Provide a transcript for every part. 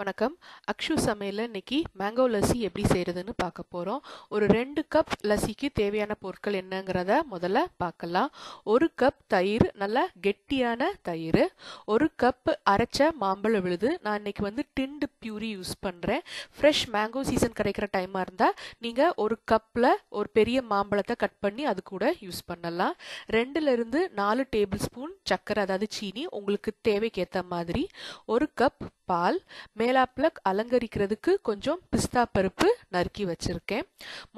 வணக்கம். அக்ஷு சமையலில் இன்னைக்கு மேங்கோ லஸ்ஸி எப்படி செய்கிறதுன்னு பார்க்க போகிறோம் ஒரு ரெண்டு கப் லஸ்ஸிக்கு தேவையான பொருட்கள் என்னங்கிறத முதல்ல பார்க்கலாம். ஒரு கப் தயிர் நல்லா கெட்டியான தயிர். ஒரு கப் அரைச்ச மாம்பழ விழுது. நான் இன்னைக்கு வந்து டிண்டு பியூரி யூஸ் பண்ணுறேன் ஃப்ரெஷ் மேங்கோ சீசன் கிடைக்கிற டைமாக இருந்தால் நீங்கள் ஒரு கப்பில் ஒரு பெரிய மாம்பழத்தை கட் பண்ணி அது கூட யூஸ் பண்ணலாம். ரெண்டுலேருந்து நாலு டேபிள் ஸ்பூன் சர்க்கரை அதாவது சீனி உங்களுக்கு தேவைக்கேற்ற மாதிரி. ஒரு கப் பால் மேலாப்பில் அலங்கரிக்கிறதுக்கு கொஞ்சம் பிஸ்தா பருப்பு நறுக்கி வச்சுருக்கேன்.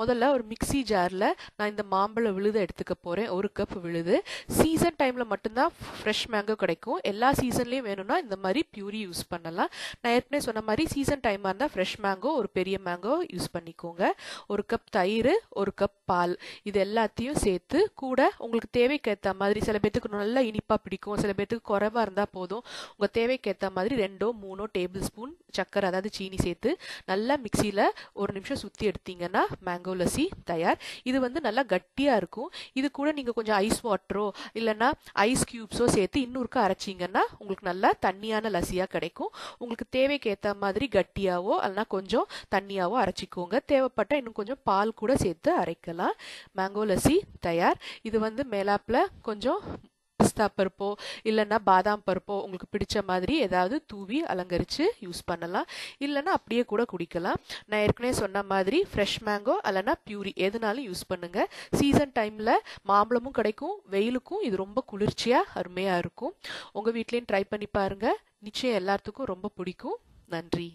முதல்ல ஒரு மிக்சி ஜாரில் நான் இந்த மாம்பழ விழுதை எடுத்துக்க போகிறேன் ஒரு கப் விழுது. சீசன் டைமில் மட்டும்தான் ஃப்ரெஷ் மேங்கோ கிடைக்கும். எல்லா சீசன்லேயும் வேணும்னா இந்த மாதிரி பியூரி யூஸ் பண்ணலாம். நான் ஏற்கனவே சொன்ன மாதிரி சீசன் டைமாக இருந்தால் ஃப்ரெஷ் மேங்கோ ஒரு பெரிய மேங்கோ யூஸ் பண்ணிக்கோங்க. ஒரு கப் தயிர் ஒரு கப் பால் இது எல்லாத்தையும் சேர்த்து கூட உங்களுக்கு தேவைக்கேற்ற மாதிரி சில பேர்த்துக்கு நல்லா இனிப்பாக பிடிக்கும். சில பேர்த்துக்கு குறைவாக இருந்தால் போதும். உங்கள் தேவைக்கேற்ற மாதிரி ரெண்டோ மூணோ டேபிள் ஸ்பூன் சக்கரை அதாவது சீனி சேர்த்து நல்லா மிக்சியில் ஒரு நிமிஷம் சுற்றி எடுத்தீங்கன்னா மேங்கோ லஸ்ஸி தயார். இது வந்து நல்லா கட்டியாக இருக்கும். இது கூட நீங்கள் கொஞ்சம் ஐஸ் வாட்டரோ இல்லைன்னா ஐஸ் க்யூப்ஸோ சேர்த்து இன்னொருக்க அரைச்சிங்கன்னா உங்களுக்கு நல்லா தண்ணியான லஸ்ஸியாக கிடைக்கும். உங்களுக்கு தேவைக்கு ஏற்ற மாதிரி கட்டியாவோ இல்லைனா கொஞ்சம் தண்ணியாவோ அரைச்சிக்கோங்க. தேவைப்பட்டால் இன்னும் கொஞ்சம் பால் கூட சேர்த்து அரைக்கலாம். மேங்கோ லஸ்ஸி தயார். இது வந்து மேலாப்பில் கொஞ்சம் பிஸ்தா பருப்போ இல்லைன்னா பாதாம் பருப்போ உங்களுக்கு பிடிச்ச மாதிரி ஏதாவது தூவி அலங்கரித்து யூஸ் பண்ணலாம். இல்லைன்னா அப்படியே கூட குடிக்கலாம். நான் ஏற்கனவே சொன்ன மாதிரி ஃப்ரெஷ் மேங்கோ இல்லைன்னா பியூரி எதுனாலும் யூஸ் பண்ணுங்கள் சீசன் டைமில் மாம்பழமும் கிடைக்கும் வெயிலுக்கும் இது ரொம்ப குளிர்ச்சியாக அருமையாக இருக்கும். உங்கள் வீட்லேயும் ட்ரை பண்ணி பாருங்கள் நிச்சயம் எல்லாத்துக்கும் ரொம்ப பிடிக்கும். நன்றி.